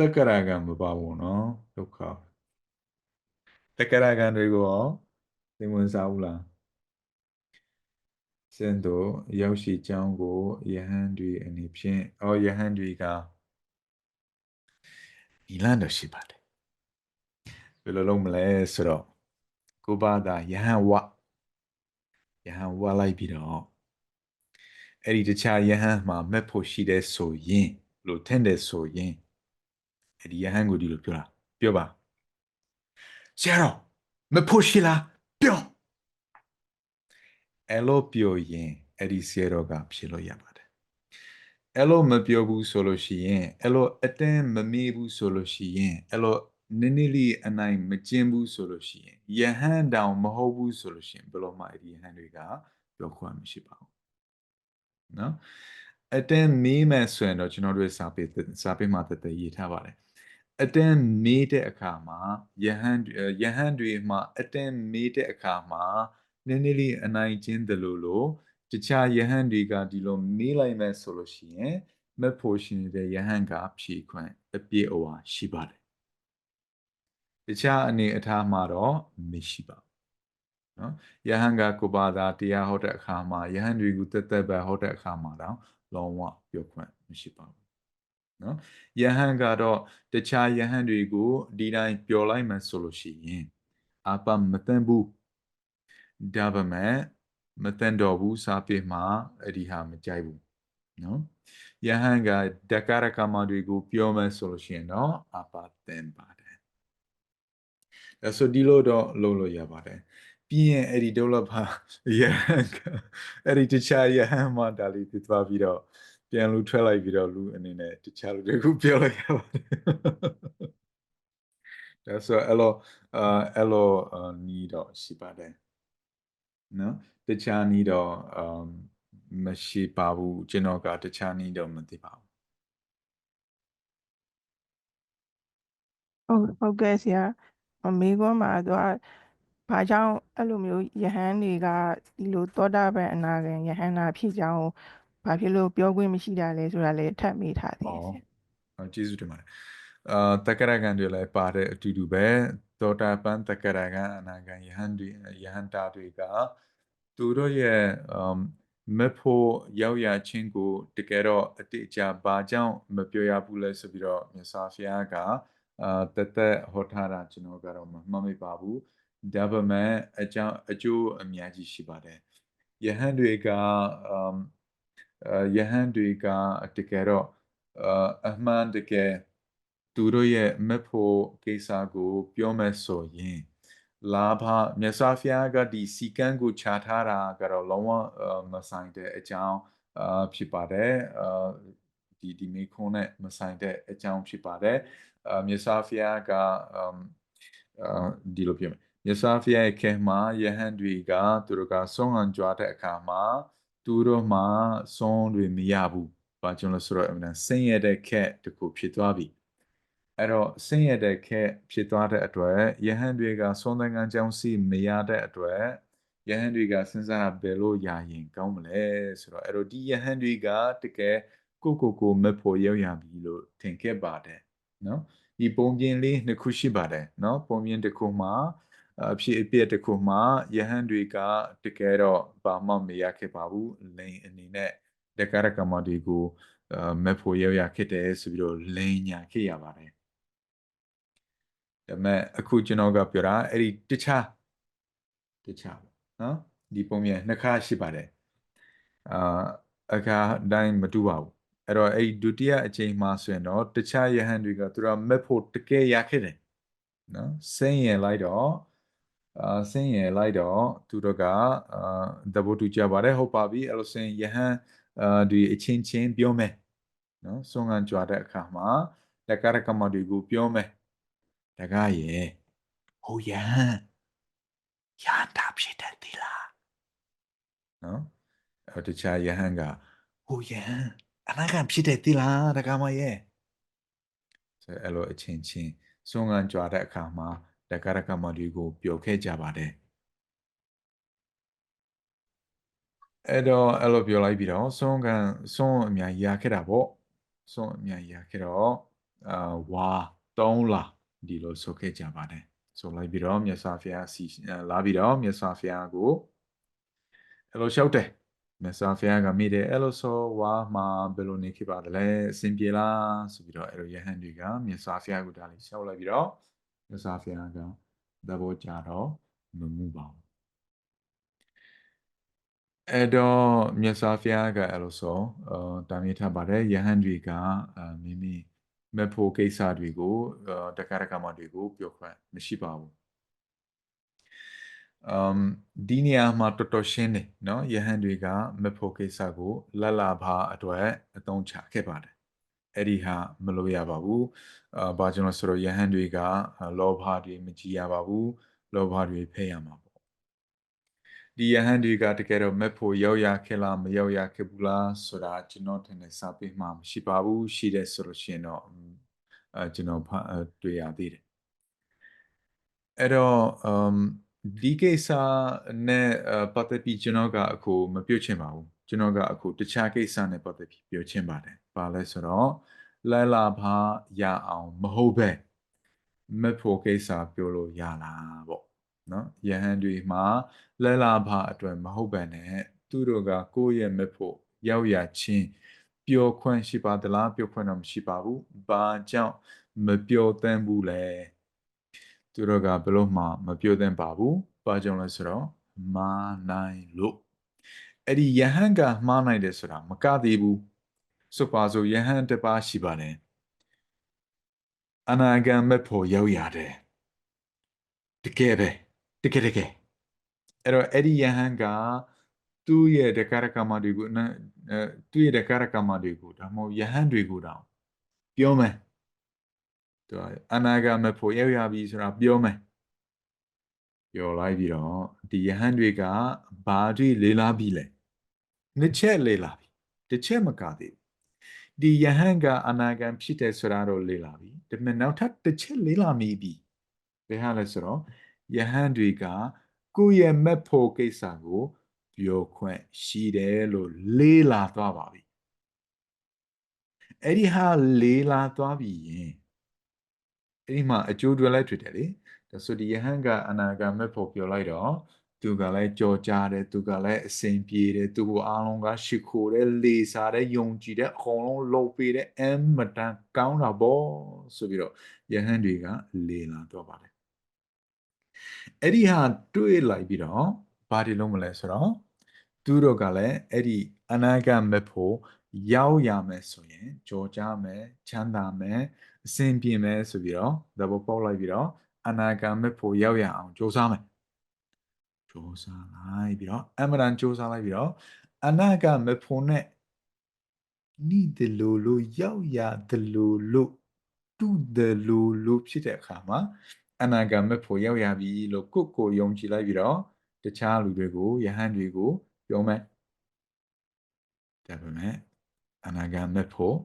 တက္ကရာကံမပါဘူးနော်ဒုက္ခတက္ကရာကံတွေကိုရောသင်ဝင်စားဘူးလားစင်တို့ရောက်ရှိကြောင်းကိုယဟန်တွေအနေဖြင့်အော်ယဟန်တွေကဒီလန်တော့ရှိပါတယ်ဘယ်လိုလုပ်မလဲဆိုတော့ကိုဘာသာယဟန်ဝယဟန်ဝလိုက်ပြီးတော့အဲ့ဒီတခြားယဟန်မှာမက်ဖို့ရှိတဲ့ဆိုရင်လို့ထင်တယ်ဆိုရင် အဲ့ဒီယဟန်ကိုဒီလိုပြောတာပြောပါဆရာတော်မဖို့ရှိလားပြောအဲ့လိုပြောရင်အဲ့ဒီဆရာတော်ကဖြေလို့ရပါတယ်အဲ့လိုမပြောဘူးဆိုလို့ရှိရင်အဲ့လိုအတင်းမမေးဘူးဆိုလို့ရှိရင်အဲ့လိုနည်းနည်းလေးအနိုင်မကျင်းဘူးဆိုလို့ရှိရင်ယဟန်တောင်မဟုတ်ဘူးဆိုလို့ရှိရင်ဘယ်လိုမှအဲ့ဒီယဟန်တွေကပြောခွင့်မရှိပါဘူးနော်အတင်းမေးမယ်ဆိုရင်တော့ကျွန်တော်တို့စာပေစာပေမှာတည်တည်ရေးထားပါတယ် အတင်းမေးတဲ့အခါမှာယဟန်ယဟန်တွေမှာအတင်းမေးတဲ့အခါမှာနည်းနည်းလေးအနိုင်ကျင်းတယ်လို့လို့တခြားယဟန်တွေကဒီလိုမေးလိုက်မယ်ဆိုလို့ရှိရင်မဖို့ရှင်တဲ့ယဟန်ကဖြေခွင့်အပြည့်အဝရှိပါတယ်တခြားအနေအထားမှာတော့မရှိပါဘူးနော်ယဟန်ကကိုပါတာတရားဟောတဲ့အခါမှာယဟန်တွေကိုတက်တက်ပဲဟောတဲ့အခါမှာတော့လုံးဝပြောခွင့်မရှိပါဘူး နော်ယဟန်ကတော့တခြားယဟန်တွေကိုဒီတိုင်းပြောလိုက်မှဆိုလို့ရှိရင်အပမတန်ဘူးဒါပေမဲ့မတန်တော်ဘူးစာပေမှာအဲ့ဒီဟာမကြိုက်ဘူးနော်ယဟန်ကဒကရကမတွေကိုပြောမှဆိုလို့ရှိရင်တော့အပတန်ပါတယ်ဒါဆိုဒီလိုတော့လုပ်လို့ရပါတယ်ပြီးရင်အဲ့ဒီ developer ယဟန်ကအဲ့ဒီတခြားယဟန်မှာဒါလေးပြသွားပြီးတော့ ပြန်လူထွက်လိုက်ပြီးတော့လူအနေနဲ့တခြားလူတွေကိုပြောလိုက်ရပါတယ်ဒါဆိုအဲ့လိုအာအဲ့လိုနီးတော့ရှိပါတယ်နော်တခြားနီးတော့အမ်မရှိပါဘူးကျွန်တော်ကတခြားနီးတော့မသိပါဘူးဟုတ်ဟုတ်ကဲ့ဆရာအမေကွန်းမှာတော့ဘာကြောင့်အဲ့လိုမျိုးယဟန်တွေကဒီလိုသောတာပန်အနာဂံယဟန်နာဖြစ်ကြောင်း ဘာဖြစ်လို့ပြောခွင့်မရှိတာလဲဆိုတာလည်းထပ်မေးထားသေးတယ်ဆရာဟောကျေးဇူးတင်ပါတယ်အာတက္ကရာဂန်တွေလည်းပါတဲ့အတူတူပဲသောတာပန်တက္ကရာဂန်အနာဂန်ယဟန်တွေယဟန်တာတွေကသူတို့ရဲ့အမ်မဖို့ရောက်ရချင်းကိုတကယ်တော့အတိအကျဘာကြောင့်မပြောရဘူးလဲဆိုပြီးတော့မြတ်စွာဘုရားကအာတသက်ဟောထားတာကျွန်တော်ကတော့မမှတ်မိပါဘူးဒါပေမဲ့အကြောင်းအကျိုးအများကြီးရှိပါတယ်ယဟန်တွေကအမ်အာ ယဟန်တွေကတကယ်တော့အာအမှန်တကယ်သူတို့ရဲ့မဖို့ကိစ္စကို ပြောမယ်ဆိုရင်လာဘမြတ်စွာဘုရားကဒီစီကံကိုခြားထားတာကတော့လုံးဝမဆိုင်တဲ့အကြောင်းအာဖြစ်ပါတယ်အာဒီဒီမိခွန်းနဲ့မဆိုင်တဲ့အကြောင်းဖြစ်ပါတယ်အာမြတ်စွာဘုရားကအမ်အာဒီလိုပြောမယ်မြတ်စွာဘုရားရဲ့ခေတ်မှာယဟန်တွေကသူတို့ကဆုံးဟန်ကြွားတဲ့အခါမှာ သူတို့မှဆုံးတွေမရဘူး။ဘာကြောင့်လဲဆိုတော့အမှန်ဆင်းရဲတဲ့ခက်တစ်ခုဖြစ်သွားပြီ။အဲ့တော့ဆင်းရဲတဲ့ခက်ဖြစ်သွားတဲ့အတွက်ယဟန်တွေကဆုံးသင်္ကန်းကြောင်းစီမရတဲ့အတွက်ယဟန်တွေကစဉ်းစားဘယ်လိုရရင်ကောင်းမလဲဆိုတော့အဲ့တော့ဒီယဟန်တွေကတကယ်ကိုကိုကိုမဖို့ရောက်ရပြီလို့ထင်ခဲ့ပါတယ်နော်ဒီပုံပြင်လေးနှစ်ခုရှိပါတယ်နော်ပုံပြင်တစ်ခုမှာ အဖြစ်အပျက်တစ်ခုမှာယဟန်တွေကတကယ်တော့ဘာမှမရခဲ့ပါဘူးလိန်အနေနဲ့တက္ကရကမတီကိုမဖို့ရောက်ရခဲ့တယ်ဆိုပြီးတော့လိန်ညာခဲ့ရပါတယ်ဒါပေမဲ့အခုကျွန်တော်ကပြောတာအဲ့ဒီတခြားတခြားပေါ့နော်ဒီပုံပြင်နှစ်ခါရှိပါတယ်အာအခါတိုင်းမတူပါဘူးအဲ့တော့အဲ့ဒီဒုတိယအချိန်မှာဆိုရင်တော့တခြားယဟန်တွေကသူတို့မက်ဖို့တကယ်ရခဲ့တယ်နော်စိတ်ရင်လိုက်တော့ အာဆင်းရဲလိုက်တော့သူတို့ကအာသဘောတူကြပါတယ်ဟုတ်ပါပြီအဲ့လိုဆင်းယဟန်အာဒီအချင်းချင်းပြောမယ်နော်ဆွမ်းခံကြွားတဲ့အခါမှာတက္ကရကမတွေကိုပြောမယ်တကားရဲ့ဟိုယဟန်ယဟန်တာဖြစ်တယ်သီလားနော်အဲ့တခြားယဟန်ကဟိုယဟန်အနာခံဖြစ်တယ်သီလားတကားမရဲ့ဆိုအဲ့လိုအချင်းချင်းဆွမ်းခံကြွားတဲ့အခါမှာ တက္ကရကမတွေကိုပျော်ခဲ့ကြပါတယ်အဲ့တော့အဲ့လိုပြောလိုက်ပြီးတော့ဆုံးကန်ဆုံးအများကြီးရခဲ့တာပေါ့ဆုံးအများကြီးရခဲ့တော့အာဝါ3လာဒီလိုဆိုခဲ့ကြပါတယ်ဆိုလိုက်ပြီးတော့မြတ်စွာဘုရားစီလာပြီးတော့မြတ်စွာဘုရားကိုအဲ့လိုလျှောက်တယ်မြတ်စွာဘုရားကမိတယ်အဲ့လိုဆိုဝါမှာဘယ်လိုနေခဲ့ပါလဲအစဉ်ပြေလားဆိုပြီးတော့အဲ့လိုယဟန်တွေကမြတ်စွာဘုရားကိုဒါလေးလျှောက်လိုက်ပြီးတော့ အစားဖျားကသဘောကြတော့မမှုပါဘူးအဲ့တော့မြတ်စွာဘုရားကအဲ့လိုဆိုအာတာမီထားပါတယ်ယဟန်တွေကမိမိမဖို့ကိစ္စတွေကိုတခါတခါမှတွေကိုပြောခွင့်မရှိပါဘူးအမ်ဒီနေရာမှာတော်တော်ရှင်းနေနော်ယဟန်တွေကမဖို့ကိစ္စကိုလလဘာအတွက်အသုံးချခဲ့ပါတယ် အဲ့ဒီဟာမလို့ရပါဘူးအာဘာကျွန်တော်ဆိုတော့ယဟန်တွေကလောဘတွေမကြည်ရပါဘူးလောဘတွေဖယ်ရမှာပေါ့ဒီယဟန်တွေကတကယ်တော့မက်ဖို့ရောက်ရခဲ့လားမရောက်ရခဲ့ဘူးလားဆိုတာကျွန်တော်ထင်တယ်စာပေမှာမရှိပါဘူးရှိတယ်ဆိုလို့ရှိရင်တော့အဲကျွန်တော်တွေ့ရသေးတယ်အဲ့တော့ um ဒီကိစ္စနဲ့ပတ်သက်ပြီးကျွန်တော်ကအခုမပြောချင်ပါဘူး ကျွန်တော်ကအခုတခြားကိစ္စနဲ့ပတ်သက်ပြီးပြောချင်ပါတယ်ဘာလဲဆိုတော့လဲလာဖာရအောင်မဟုတ်ပဲမဖို့ကိစ္စပြောလို့ရလားပေါ့နော်ယဟန်တွေမှာလဲလာဖာအတွက်မဟုတ်ပဲနဲ့သူတို့ကကိုယ့်ရဲ့မဖို့ရောက်ရချင်းပျော်ခွင့်ရှိပါသလားပျော်ခွင့်တော့မရှိပါဘူးဘာကြောင့်မပျော်သင့်ဘူးလဲသူတို့ကဘယ်လို့မှမပြောသင့်ပါဘူး။ဘာကြောင့်လဲဆိုတော့မာနိုင်လို့ အဲ့ဒီယဟန်ကမှားနိုင်တယ်ဆိုတာမကသေးဘူး။ဆိုပါစို့ယဟန်တစ်ပါးရှိပါတယ်။အနာဂတ်မဲ့ဖို့ရောက်ရတယ်။တကယ်ပဲတကယ်တကယ်အဲ့တော့အဲ့ဒီယဟန်ကသူ့ရဲ့တက္ကရကမတွေကိုအဲသူ့ရဲ့တက္ကရကမတွေကိုဒါမှမဟုတ်ယဟန်တွေကိုတောင်ပြောမယ်သူအနာဂတ်မဲ့ဖို့ရောက်ရပြီဆိုတာပြောမယ်ပြောလိုက်ပြီးတော့ဒီယဟန်တွေကဘာတွေလေးလာပြီလဲ နှစ်ချက်လေးလာပြီတစ်ချက်မကသေးဘူးဒီယဟန်ကအနာဂတ်ဖြစ်တယ်ဆိုတာတော့လေးလာပြီဒါပေမဲ့နောက်ထပ်တစ်ချက်လေးလာမိပြီဘယ်ဟာလဲဆိုတော့ယဟန်တွေကကိုယ့်ရဲ့မက်ဖို့ကိစ္စကိုပြောခွင့်ရှိတယ်လို့လေးလာသွားပါပြီအဲ့ဒီဟာလေးလာသွားပြီရင်အဲ့ဒီမှာအကျိုးတွေလည်းတွေ့တယ်လေဒါဆိုဒီယဟန်ကအနာဂတ်မဲ့ဖို့ပြောလိုက်တော့ သူကလည်းကြော်ကြတယ်သူကလည်းအစဉ်ပြေတယ်သူကအားလုံးကရှိခိုးတယ်လေစားတယ်ယုံကြည်တယ်အကုန်လုံးလှုပ်ပေးတယ်အမတန်ကောင်းတာပေါ့ဆိုပြီးတော့ယဟန်တွေကလေလာတော့ပါတယ်အဲ့ဒီဟာတွေးလိုက်ပြီးတော့ဘာဒီလုံးမလဲဆိုတော့သူတို့ကလည်းအဲ့ဒီအနာဂတ်မဲ့ဖို့ရောက်ရမယ်ဆိုရင်ကြော်ကြမယ်ချမ်းသာမယ်အစဉ်ပြေမယ်ဆိုပြီးတော့သဘောပေါက်လိုက်ပြီးတော့အနာဂတ်မဲ့ဖို့ရောက်ရအောင်ကြိုးစားမယ်ကြိုး စားလိုက်ပြီးတော့အမှန်တန်ကြိုးစားလိုက်ပြီးတော့အနာဂတ်မဲ့ဖို့နဲ့နိဒလိုလိုရောက်ရဒလိုလိုတူဒလိုလိုဖြစ်တဲ့အခါမှာအနာဂတ်မဲ့ဖို့ရောက်ရပြီလို့ကိုယ့်ကိုယုံကြည်လိုက်ပြီးတော့တခြားလူတွေကိုယဟန်တွေကိုပြောမယ်ဒါပေမဲ့အနာဂတ်မဲ့ဖို့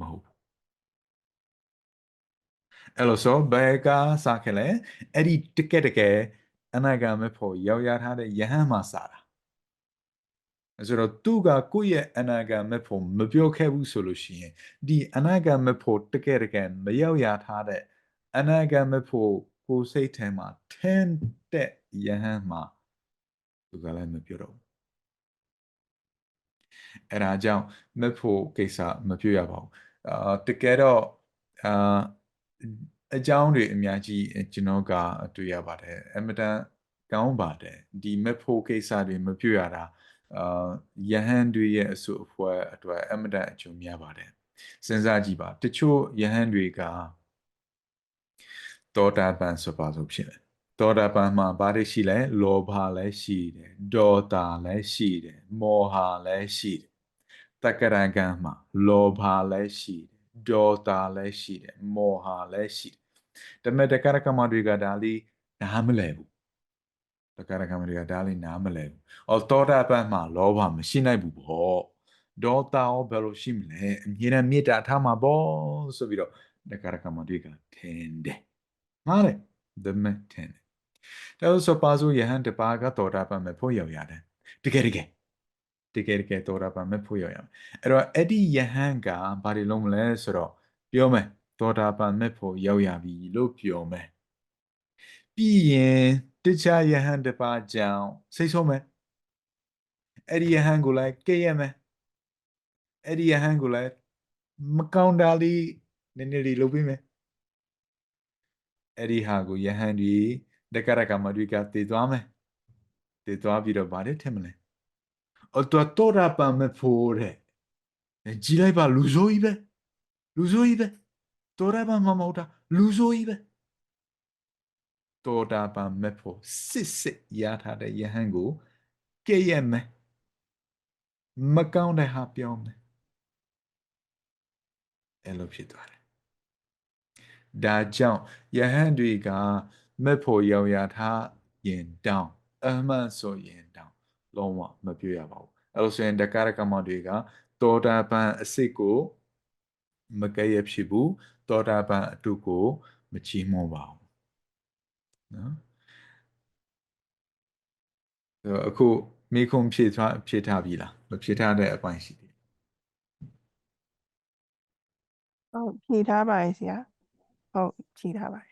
မဟုတ်ဘူးအဲ့လိုဆိုဘယ်ကစားခဲ့လဲအဲ့ဒီတကယ်တကယ် အနာဂတ်မဲ့ဖို့ရောက်ရထားတဲ့ယဟန်မှာစားတာဆိုတော့သူကကိုယ့်ရဲ့အနာဂတ်မဲ့ဖို့မပြောခဲ့ဘူးဆိုလို့ရှိရင်ဒီအနာဂတ်မဲ့ဖို့တကယ်တကယ်မရောက်ရထားတဲ့အနာဂတ်မဲ့ဖို့ကိုယ်စိတ်ထဲမှာထင်တဲ့ယဟန်မှာသူကလည်းမပြောတော့ဘူးအဲ့ဒါကြောင့်မဖို့ကိစ္စမပြောရပါဘူးအာတကယ်တော့အာ အကြောင်းတွေအများကြီးကျွန်တော်ကတွေ့ရပါတယ်အမတန်ကောင်းပါတယ်ဒီမဖို့ကိစ္စတွေမပြောရတာအာယဟန်တွေရဲ့အစုအဖွဲ့အတွက်အမတန်အကျိုးများပါတယ်စဉ်းစားကြည့်ပါတချို့ယဟန်တွေကတောတာပန်ဆိုပါဆိုဖြစ်တယ်တောတာပန်မှာဘာတွေရှိလဲလောဘလည်းရှိတယ်ဒေါသလည်းရှိတယ်မောဟလည်းရှိတယ်တက္ကရာကံမှာလောဘလည်းရှိတယ်ဒေါသလည်းရှိတယ်မောဟလည်းရှိတယ် ဒါပေမဲ့တက္ကရာကံမှာတွေကဒါလေးနားမလဲဘူးတက္ကရာကံမှာတွေကဒါလေးနားမလဲဘူးအော်တောတာပန်မှာလောဘမရှိနိုင်ဘူးပေါ့ဒေါသရောဘယ်လိုရှိမလဲအမြဲတမ်းမေတ္တာထားမှာပေါ့ဆိုပြီးတော့တက္ကရာကံမှာတွေကထင်တယ်မှားတယ်ဒါပေမဲ့ထင်တယ်ဒါဆိုပါဆိုယဟန်တပါကတော်တာပန်မဲ့ဖို့ရောက်ရတယ်တကယ်တကယ်တကယ်တကယ်တော်တာပန်မဲ့ဖို့ရောက်ရမယ်အဲ့တော့အဲ့ဒီယဟန်ကဘာတွေလုံးမလဲဆိုတော့ပြောမယ် သောတာပန်မဲ့ဖို့ရောက်ရပြီလို့ပြောမယ်ပြီးရင်တခြားယဟန်တစ်ပါးကြောင့်စိတ်ဆိုးမယ်အဲ့ဒီယဟန်ကိုလည်းကဲ့ရမယ်အဲ့ဒီယဟန်ကိုလည်းမကောင်းတာလေးနည်းနည်းလေးလုပ်ပေးမယ်အဲ့ဒီဟာကိုယဟန်ဒီတက္ကရကမတွေကတည်သွားမယ်တည်သွားပြီးတော့ဗါတယ်ထင်မလဲအော်တော့တော်တာပန်မဲ့ဖို့တဲ့ကြည်လိုက်ပါလူဆိုးကြီးပဲလူဆိုးကြီးပဲ တော်တာပန်မမဟုတ်တာလူဆိုးကြီးပဲတော်တာပန်မဲ့ဖို့စစ်စစ်ရထားတဲ့ယဟန်ကိုကဲ့ရဲ့မယ်မကောင်းတဲ့ဟာပြောမယ်အဲ့လိုဖြစ်သွားတယ်ဒါကြောင့်ယဟန်တွေကမက်ဖို့ရောင်ရထားရင်တောင်းအမှန်ဆိုရင်တောင်းလုံးဝမပြရပါဘူးအဲ့လိုဆိုရင်တက္ကရကမတွေကတောတာပန်အစစ်ကို မကဲ့ရဖြစ်ဘူးတောတာပန်အတုကိုမချီးမွမ်းပါဘူးနော်အဲ့တော့အခုမိခုံဖြည့်ထားဖြည့်ထားပြီလားမဖြည့်ထားတဲ့အပိုင်းရှိတယ်ဟုတ်ဖြေထားပါရဲ့ဆရာဟုတ်ဖြေထားပါတယ်